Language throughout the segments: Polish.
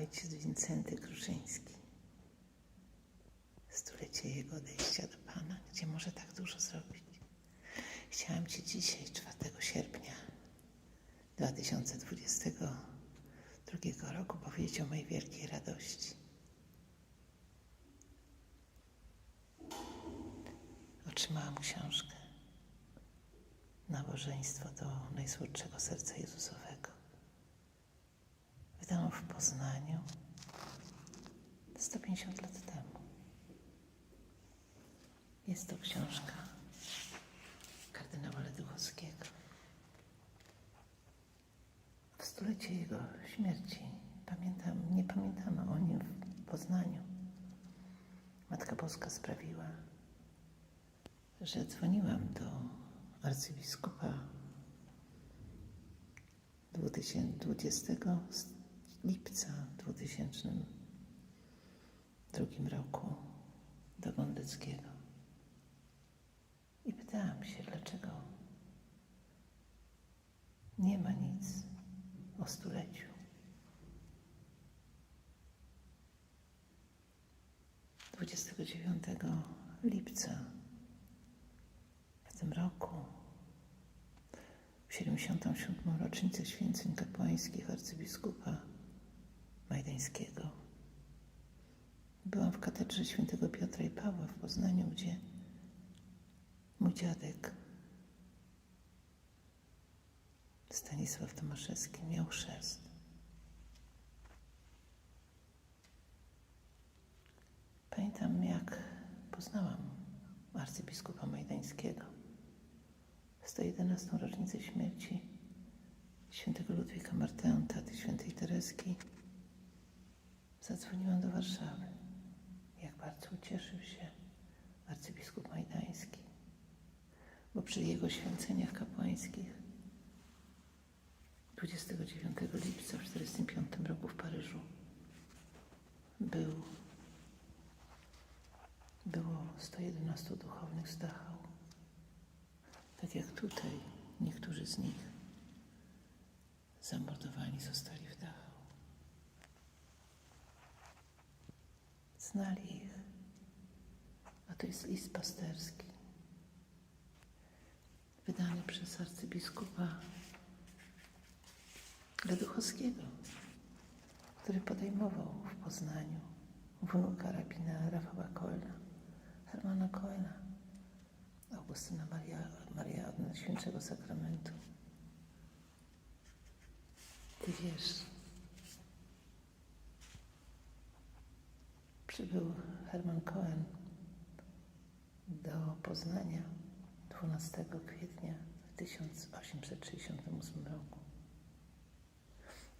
ojciec Wincenty Kruszyński. Stulecie jego odejścia do Pana, gdzie może tak dużo zrobić. Chciałam Ci dzisiaj, 4 sierpnia 2022 roku, powiedzieć o mojej wielkiej radości. Otrzymałam książkę Nabożeństwo do Najsłodszego Serca Jezusowego. Poznaniu 150 lat temu. Jest to książka kardynała Leduchowskiego. W stulecie jego śmierci pamiętam, nie pamiętano o nim w Poznaniu. Matka Boska sprawiła, że dzwoniłam do arcybiskupa 2020 lipca 2002 roku do Gondeckiego i pytałam się, dlaczego nie ma nic o stuleciu. Dwudziestego dziewiątego lipca w tym roku, w 77. rocznicę święceń kapłańskich arcybiskupa Majdańskiego, byłam w katedrze świętego Piotra i Pawła w Poznaniu, gdzie mój dziadek Stanisław Tomaszewski miał chrzest. Pamiętam, jak poznałam arcybiskupa Majdańskiego. 111. rocznicę śmierci świętego Ludwika Martę, taty świętej Tereski. Zadzwoniłam do Warszawy. Jak bardzo ucieszył się arcybiskup Majdański, bo przy jego święceniach kapłańskich 29 lipca w 1945 roku w Paryżu był, było 111 duchownych z Dachau. Tak jak tutaj niektórzy z nich zamordowani zostali w Dachau. Znali ich. A to jest list pasterski, wydany przez arcybiskupa Leduchowskiego, który podejmował w Poznaniu wnuka rabina Rafała Koena, Hermana Koena, Augustyna Maria, Maria od Najświętszego Sakramentu. Ty wiesz, przybył Herman Cohen do Poznania 12 kwietnia w 1868 roku.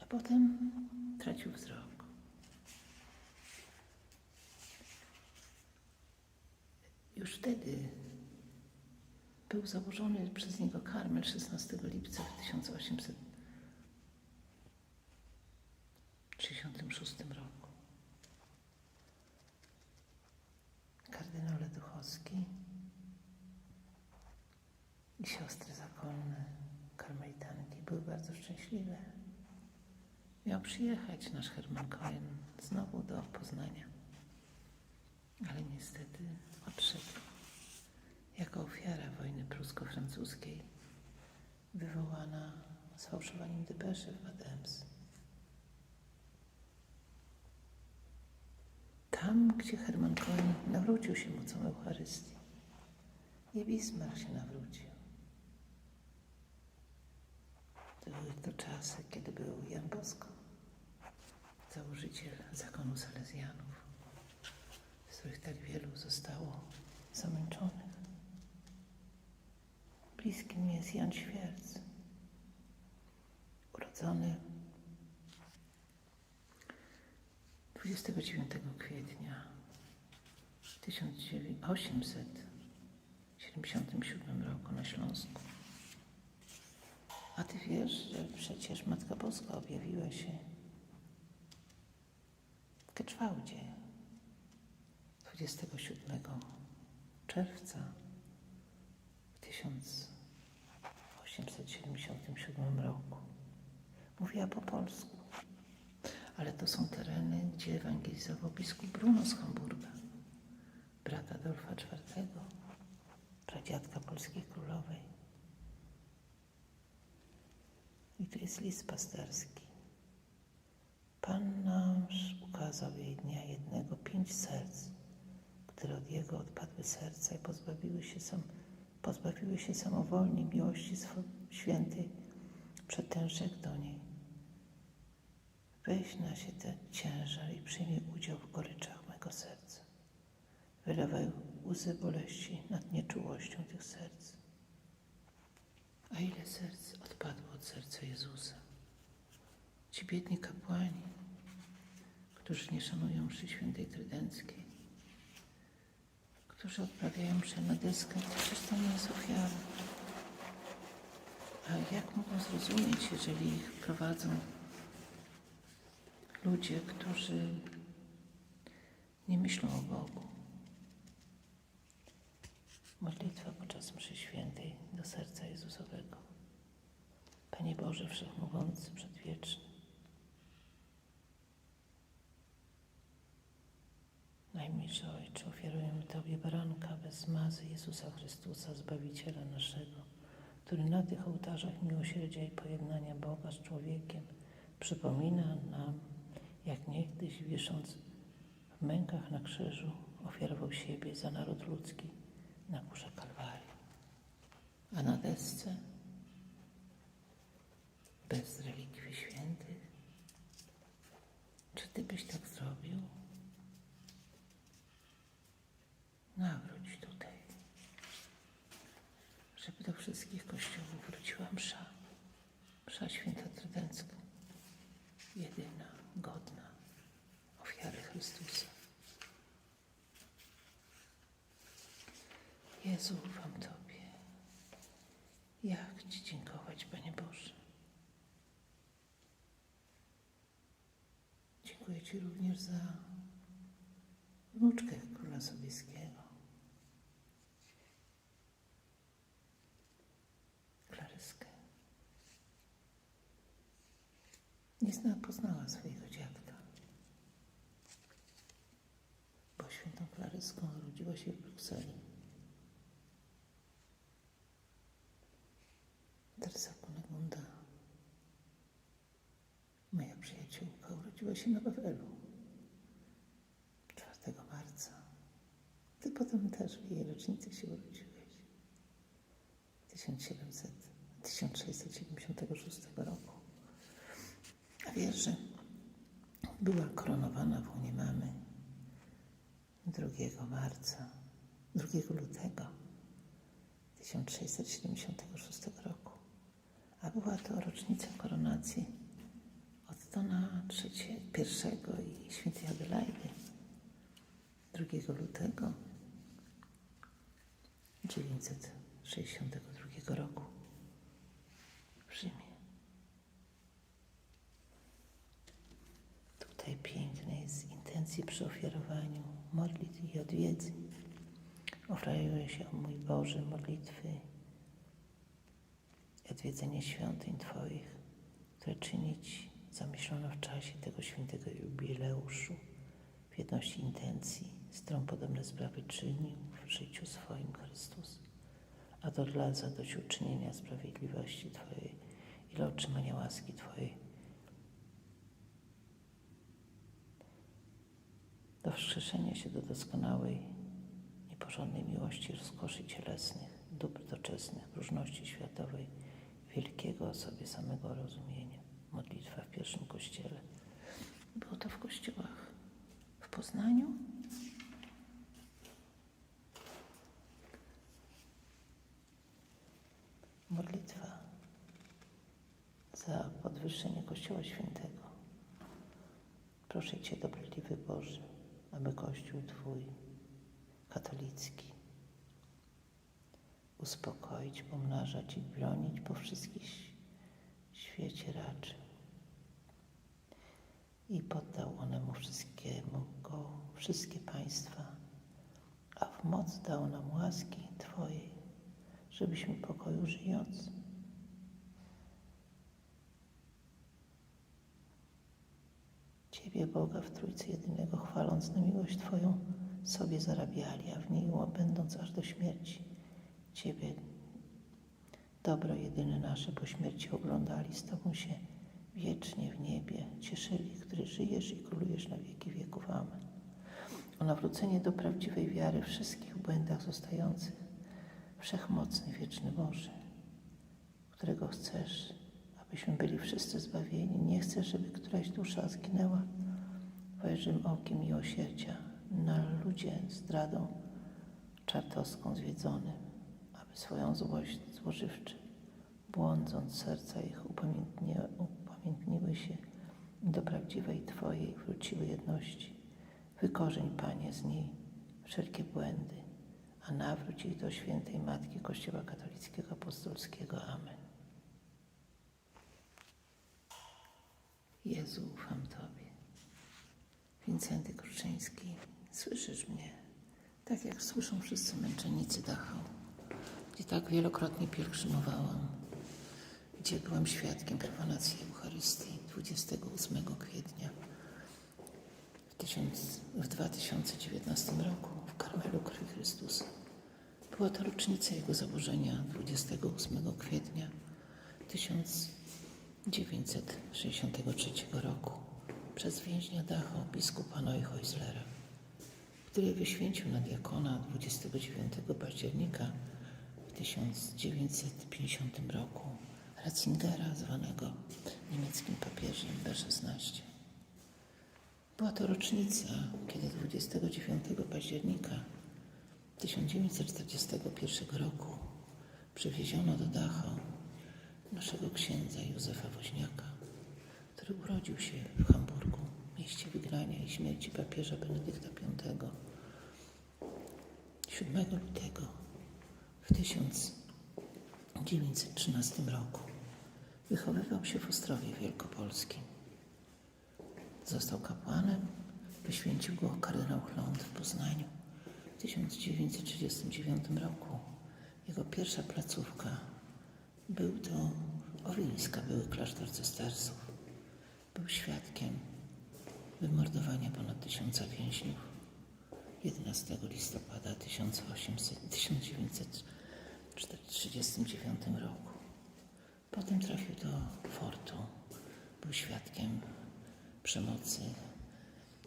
A potem tracił wzrok. Już wtedy był założony przez niego karmel 16 lipca w 1866 roku. Kardynał Leduchowski i siostry zakonne karmelitanki były bardzo szczęśliwe. Miał przyjechać nasz Herman Cohen znowu do Poznania, ale niestety odszedł jako ofiara wojny prusko-francuskiej wywołana sfałszowaniem depeszy w Adems. Tam, gdzie Herman Cohen nawrócił się mocą Eucharystii i Bismarck się nawrócił. To były to czasy, kiedy był Jan Bosko, założyciel zakonu Salezjanów, z których tak wielu zostało zamęczonych. Bliski mi jest Jan Świerc, urodzony 29 kwietnia 1877 roku na Śląsku. A ty wiesz, że przecież Matka Boska objawiła się w Keczwałdzie 27 czerwca w 1877 roku. Mówiła po polsku, ale to są tereny, gdzie ewangelizował biskup Bruno z Hamburga, brata Adolfa IV, pradziadka polskiej królowej. Tu jest list pasterski. Pan nasz ukazał jej dnia jednego pięć serc, które od jego odpadły serca i pozbawiły się, sam, pozbawiły się samowolnie miłości świętej, przetężek do niej. Weź na się ten ciężar i przyjmij udział w goryczach mego serca. Wylewaj łzy boleści nad nieczułością tych serc. A ile serc odpadło od serca Jezusa? Ci biedni kapłani, którzy nie szanują mszy świętej trydenckiej, którzy odprawiają mszę na deskach, przecież to nie jest ofiara. A jak mogą zrozumieć, jeżeli ich prowadzą ludzie, którzy nie myślą o Bogu? Modlitwa podczas mszy świętej do serca Jezusowego. Panie Boże Wszechmogący, Przedwieczny, Najmilszy Ojcze, ofiarujemy Tobie baranka bez zmazy Jezusa Chrystusa, Zbawiciela naszego, który na tych ołtarzach miłosierdzia i pojednania Boga z człowiekiem przypomina nam, jak niegdyś wisząc w mękach na krzyżu, ofiarował siebie za naród ludzki na górze Kalwarii. A na desce bez relikwii świętych. Czy Ty byś tak zrobił? Nawróć tutaj, żeby do wszystkich kościołów wróciła msza. Msza święta trydencka, jedyna, godna ofiary Chrystusa. Jezu, ufam Tobie. Jak Ci dziękować, Panie Boże? Dziękuję Ci również za wnuczkę Króla Sobieskiego. Nie zna, poznała swojego dziadka, bo świętą Klaryską urodziła się w Brukseli. Teresa Kunegunda, moja przyjaciółka, urodziła się na Wawelu 4 marca. Ty potem też w jej rocznicy się urodziłeś. 1700, 1676 roku. Że była koronowana w łonie mamy 2 marca, 2 lutego 1676 roku. A była to rocznica koronacji Ottona III, I i świętej Adelaidy 2 lutego 962 roku w Rzymie. Tutaj piękne jest z intencji przy ofiarowaniu modlitw i odwiedzeń. Ofiaruje się, o mój Boże, modlitwy i odwiedzenie świątyń Twoich, które czynić zamyślono w czasie tego świętego jubileuszu w jedności intencji, z którą podobne sprawy czynił w życiu swoim Chrystus, a to dla zadośćuczynienia sprawiedliwości Twojej i dla otrzymania łaski Twojej, do wskrzeszenia się do doskonałej, nieporządnej miłości rozkoszy cielesnych, dóbr doczesnych, próżności światowej, wielkiego o sobie samego rozumienia. Modlitwa w pierwszym kościele. Było to w kościołach w Poznaniu, modlitwa za podwyższenie Kościoła Świętego. Proszę Cię, dobrotliwy Boże, aby Kościół Twój katolicki uspokoić, pomnażać i bronić po wszystkich świecie raczy. I poddał onemu wszystkiemu go, wszystkie państwa, a w moc dał nam łaski Twojej, żebyśmy pokoju żyjąc Ciebie, Boga w Trójcy Jedynego, chwaląc na miłość Twoją, sobie zarabiali, a w niej będąc aż do śmierci. Ciebie, dobro jedyne nasze, po śmierci oglądali, z Tobą się wiecznie w niebie cieszyli, który żyjesz i królujesz na wieki wieków. Amen. O nawrócenie do prawdziwej wiary wszystkich błędach zostających, wszechmocny, wieczny Boże, którego chcesz, abyśmy byli wszyscy zbawieni. Nie chcesz, żeby któraś dusza zginęła wejrzym okiem miłosierdzia na ludzie zdradą czartowską zwiedzonym, aby swoją złość złożywczy, błądząc serca ich upamiętnie, upamiętniły się do prawdziwej Twojej wróciły jedności. Wykorzeń, Panie, z niej wszelkie błędy, a nawróć ich do świętej Matki Kościoła Katolickiego Apostolskiego. Amen. Jezu, ufam Tobie. Wincenty Kruczyński, słyszysz mnie, tak jak słyszą wszyscy męczennicy Dachau, gdzie tak wielokrotnie pielgrzymowałam, gdzie byłam świadkiem profanacji Eucharystii 28 kwietnia w, tysiąc, w 2019 roku w Karmelu Krwi Chrystusa. Była to rocznica Jego założenia 28 kwietnia 1963 roku przez więźnia Dachau biskupa Neuhäuslera, który wyświęcił na diakona 29 października w 1950 roku Ratzingera, zwanego niemieckim papieżem B16. Była to rocznica, kiedy 29 października 1941 roku przywieziono do Dachau naszego księdza Józefa Woźniaka, który urodził się w Hamburgu, mieście wygrania i śmierci papieża Benedykta V 7 lutego w 1913 roku. Wychowywał się w Ostrowie Wielkopolskim. Został kapłanem, wyświęcił go kardynał Chląd w Poznaniu. W 1939 roku jego pierwsza placówka był to Owińska, były klasztor cystersów. Był świadkiem wymordowania ponad tysiąca więźniów 11 listopada 1800, 1939 roku. Potem trafił do fortu. Był świadkiem przemocy,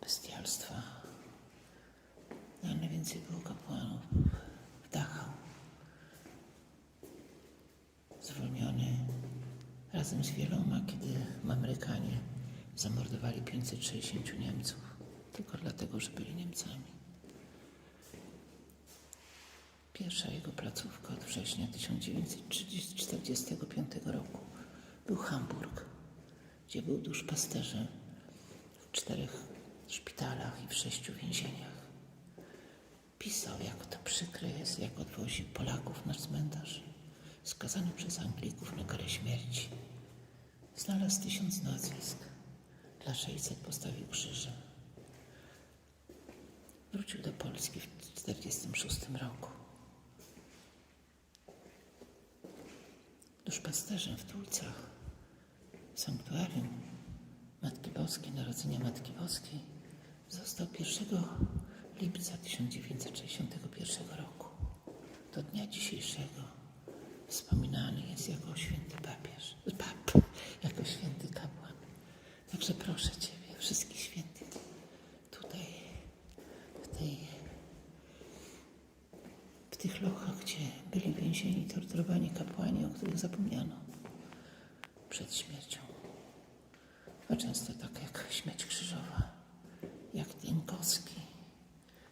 bestialstwa. No, najwięcej było kapłanów w Dachau. Zwolniony razem z wieloma, kiedy Amerykanie zamordowali 560 Niemców tylko dlatego, że byli Niemcami. Pierwsza jego placówka od września 1945 roku był Hamburg, gdzie był duszpasterzem w czterech szpitalach i w sześciu więzieniach. Pisał, jak to przykre jest, jak odwozi Polaków na cmentarz, skazany przez Anglików na karę śmierci. Znalazł tysiąc nazwisk. Dla 600 postawił krzyże. Wrócił do Polski w 1946 roku. Duszpasterzem w Tulcach, w sanktuarium Matki Boskiej, Narodzenia Matki Boskiej, został 1 lipca 1961 roku. Do dnia dzisiejszego wspominany jest jako święty papież, pap, jako święty kapłan. Także proszę Ciebie, wszystkich świętych, tutaj, w, tej, w tych lochach, gdzie byli więzieni, torturowani kapłani, o których zapomniano przed śmiercią. A często tak jak śmierć krzyżowa, jak Dienkowski,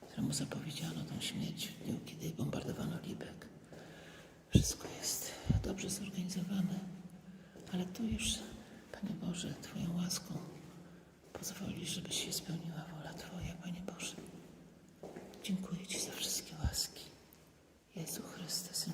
któremu zapowiedziano tą śmierć w dniu, kiedy bombardowano Libek. Wszystko jest dobrze zorganizowane, ale tu już, Panie Boże, Twoją łaską pozwoli, żeby się spełniła wola Twoja, Panie Boże. Dziękuję Ci za wszystkie łaski. Jezu Chryste, Syn